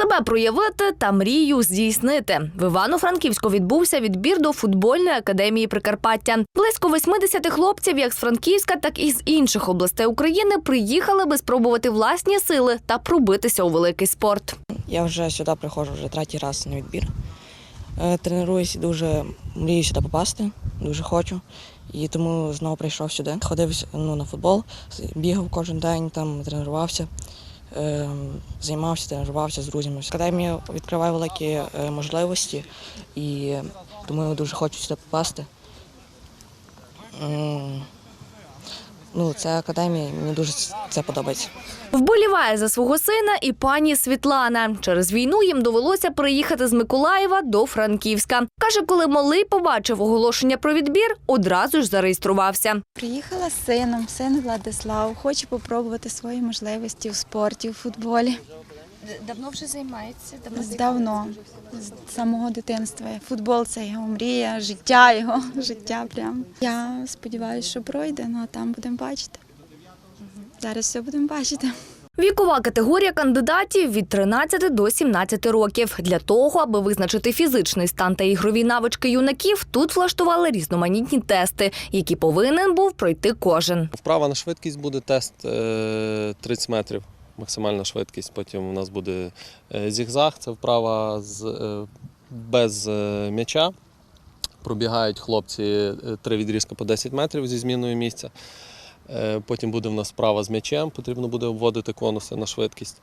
Себе проявити та мрію здійснити. В Івано-Франківську відбувся відбір до футбольної академії Прикарпаття. Близько 80 хлопців, як з Франківська, так і з інших областей України, приїхали би спробувати власні сили та пробитися у великий спорт. Я вже сюди приходжу вже третій раз на відбір. Е, Тренуюся дуже мрію сюди попасти, дуже хочу. І тому знову прийшов сюди. Ходив ну, на футбол, бігав кожен день, там тренувався, займався, тренувався з друзями. Академія відкриває великі е, можливості і тому я дуже хочу сюди попасти. Ну, ця академія, мені дуже це подобається. Вболіває за свого сина і пані Світлана. Через війну їм довелося приїхати з Миколаєва до Франківська. Каже, коли малий побачив оголошення про відбір, одразу ж зареєструвався. Приїхала з сином, син Владислав. хоче попробувати свої можливості в спорті, в футболі. Давно вже займається? Давно Давно, з самого дитинства. Футбол це його мрія, життя його, життя прям. Я сподіваюся, що пройде, ну а там будемо бачити. Зараз все будемо бачити. Вікова категорія кандидатів від 13 до 17 років. Для того, аби визначити фізичний стан та ігрові навички юнаків, тут влаштували різноманітні тести, які повинен був пройти кожен. Вправа на швидкість буде тест е, 30 метрів, максимальна швидкість. Потім у нас буде е, зігзаг, це вправа з, е, без е, м'яча. Пробігають хлопці три відрізки по 10 метрів зі зміною місця. Потім буде в нас вправа з м'ячем, потрібно буде обводити конуси на швидкість.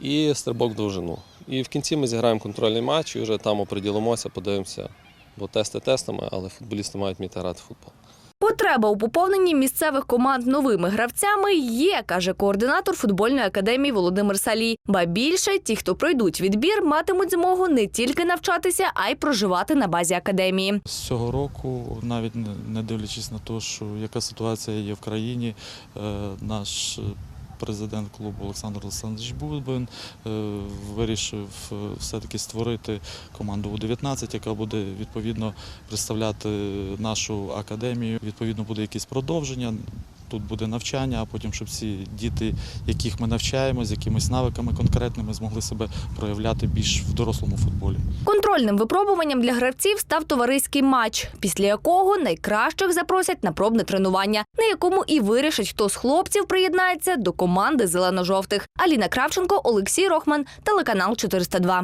І стрибок в довжину. І в кінці ми зіграємо контрольний матч і вже там оприділимося, подивимося. Бо тести тестами, але футболісти мають вміти грати в футбол. Потреба у поповненні місцевих команд новими гравцями є, каже координатор футбольної академії Володимир Салій. Ба більше ті, хто пройдуть відбір, матимуть змогу не тільки навчатися, а й проживати на базі академії. З цього року, навіть не- дивлячись на те, що яка ситуація є в країні, е, наш президент клубу Олександр Олександрович Бубин е, вирішив е, все-таки створити команду У-19, яка буде відповідно представляти нашу академію. Відповідно, буде якісь продовження. Тут буде навчання, а потім, щоб ці діти, яких ми навчаємо, з якимись навиками конкретними, змогли себе проявляти більш в дорослому футболі. Контрольним випробуванням для гравців став товариський матч, після якого найкращих запросять на пробне тренування, на якому і вирішать, хто з хлопців приєднається до команди зелено-жовтих. Аліна Кравченко, Олексій Рохман, телеканал 402.